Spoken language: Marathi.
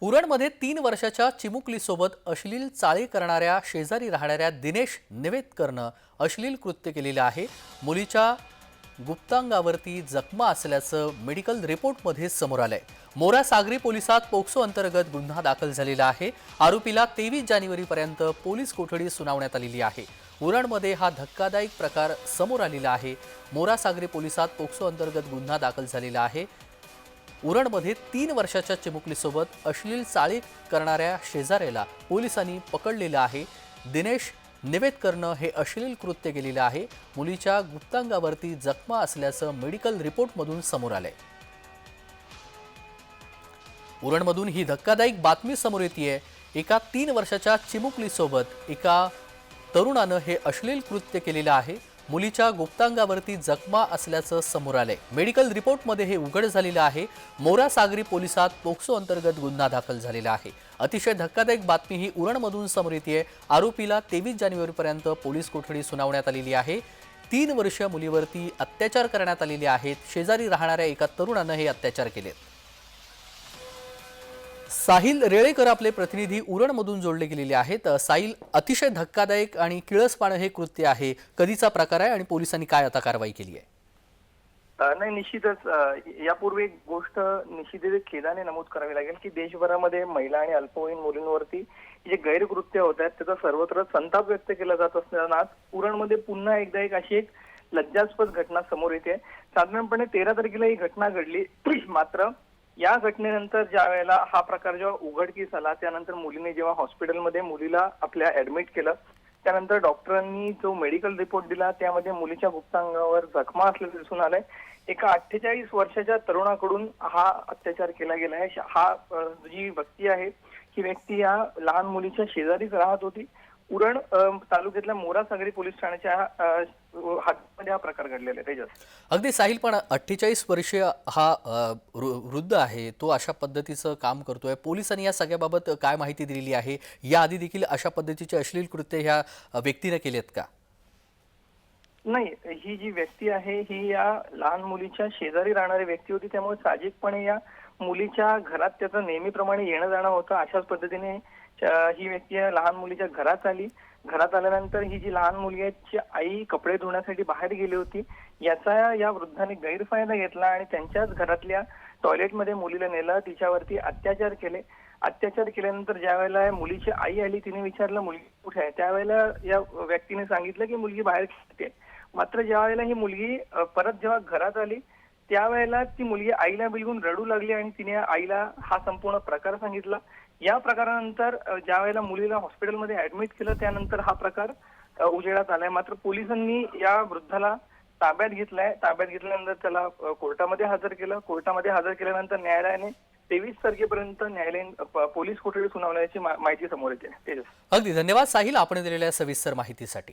उरणमध्ये तीन वर्षाच्या चिमुकलीसोबत अश्लील चाळे करणाऱ्या शेजारी राहणाऱ्या दिनेश निवेदकरनं अश्लील कृत्य केलेलं आहे. मुलीच्या गुप्तांगावरती जखमा असल्याचं मेडिकल रिपोर्टमध्ये समोर आलंय. मोरा सागरी पोलिसात पोक्सो अंतर्गत गुन्हा दाखल झालेला आहे. आरोपीला तेवीस जानेवारीपर्यंत पोलीस कोठडी सुनावण्यात आलेली आहे. उरणमध्ये हा धक्कादायक प्रकार समोर आलेला आहे. मोरा सागरी पोलिसात पोक्सो अंतर्गत गुन्हा दाखल झालेला आहे. उरणमध्ये तीन वर्षाच्या चिमुकलीसोबत अश्लील चाळी करणाऱ्या शेजाऱ्याला पोलिसांनी पकडलेलं आहे. दिनेश निवेदकरनं हे अश्लील कृत्य केलेलं आहे. मुलीच्या गुप्तांगावरती जखमा असल्याचं मेडिकल रिपोर्टमधून समोर आलंय. उरणमधून ही धक्कादायक बातमी समोर येते एका तीन वर्षाच्या चिमुकलीसोबत एका तरुणानं हे अश्लील कृत्य केलेलं आहे. मुलीच्या गुप्तांगावरती जखमा असल्याचं समोर आलंय. मेडिकल रिपोर्टमध्ये हे उघड झालेलं आहे. मोरा सागरी पोलिसात पोक्सो अंतर्गत गुन्हा दाखल झालेला आहे. अतिशय धक्कादायक बातमी ही उरणमधून समोर येते आरोपीला तेवीस जानेवारीपर्यंत पोलीस कोठडी सुनावण्यात आलेली आहे. तीन वर्ष मुलीवरती अत्याचार करण्यात आलेले आहेत. शेजारी राहणाऱ्या एका तरुणानं हे अत्याचार केलेत. साहिल रेळेकर आपले प्रतिनिधी उरणमधून जोडले गेलेले आहेत. साहिल अतिशय धक्कादायक आणि किळसपाणं हे कृत्य आहे. कधीचा प्रकार आहे आणि पोलिसांनी काय आता कारवाई केली आहे? नाही निश्चितच यापूर्वी एक गोष्ट निश्चित खेदाने नमूद करावी लागेल की देशभरामध्ये महिला आणि अल्पवयीन मुलींवरती जे गैरकृत्य होत आहेत त्याचा सर्वत्र संताप व्यक्त केला जात असताना उरणमध्ये पुन्हा एकदा एक अशी एक लज्जास्पद घटना समोर येते. साधारणपणे तेरा तारखेला ही घटना घडली. मात्र या घटनेनंतर ज्या वेळेला हा प्रकार जेव्हा उघडकीस आला त्यानंतर मुलीने जेव्हा हॉस्पिटलमध्ये मुलीला आपल्या ऍडमिट केलं त्यानंतर डॉक्टरांनी जो मेडिकल रिपोर्ट दिला त्यामध्ये मुलीच्या गुप्तांगावर जखमा असल्याचं दिसून आलंय. एका अठ्ठेचाळीस वर्षाच्या तरुणाकडून हा अत्याचार केला गेला आहे हा जी व्यक्ती आहे ही व्यक्ती या लहान मुलीच्या शेजारीच राहत होती. उरण तालुक्यातल्या मोरा सागरी पोलीस ठाण्याच्या हातमध्ये हा प्रकार घडलेला आहे. तेजस. अगदी साहिल पण अठ्ठेचाळीस वर्षीय हा वृद्ध आहे. तो अशा पद्धतीचं काम करतोय. पोलिसांनी या सगळ्याबाबत काय माहिती दिलेली आहे? याआधी देखील अशा पद्धतीचे अश्लील कृत्य ह्या व्यक्तीने केलेत का? नाही ही जी व्यक्ती आहे ही या लहान मुलीच्या शेजारी राहणारी व्यक्ती होती. त्यामुळे साहजिकपणे या मुलीच्या घरात त्याचं नेहमीप्रमाणे येणं जाणं होतं. अशाच पद्धतीने ही व्यक्ती लहान मुलीच्या घरात आली. घरात आल्यानंतर ही जी लहान मुलगी आहे तिची आई कपडे धुण्यासाठी बाहेर गेली होती. याचा या वृद्धाने गैरफायदा घेतला आणि त्यांच्याच घरातल्या टॉयलेटमध्ये मुलीला नेलं. तिच्यावरती अत्याचार केले. अत्याचार केल्यानंतर ज्या वेळेला मुलीची आई आली तिने विचारलं मुलगी कुठे आहे? त्यावेळेला या व्यक्तीने सांगितलं की मुलगी बाहेर खेळते. मात्र ज्या वेळेला ही मुलगी परत जेव्हा घरात आली त्यावेळेला ती मुलगी आईला बिलगून रडू लागली आणि तिने आईला हा संपूर्ण प्रकार सांगितला. या प्रकारानंतर ज्या वेळेला मुलीला हॉस्पिटलमध्ये ऍडमिट केलं त्यानंतर हा प्रकार उजेडात आलाय. मात्र पोलिसांनी या वृद्धाला ताब्यात घेतलाय. ताब्यात घेतल्यानंतर त्याला कोर्टामध्ये हजर केलं. कोर्टामध्ये हजर केल्यानंतर न्यायालयाने तेवीस तारखेपर्यंत न्यायालयीन पोलीस कोठडी सुनावण्याची माहिती समोर येते. अगदी. धन्यवाद साहिल आपण दिलेल्या सविस्तर माहितीसाठी.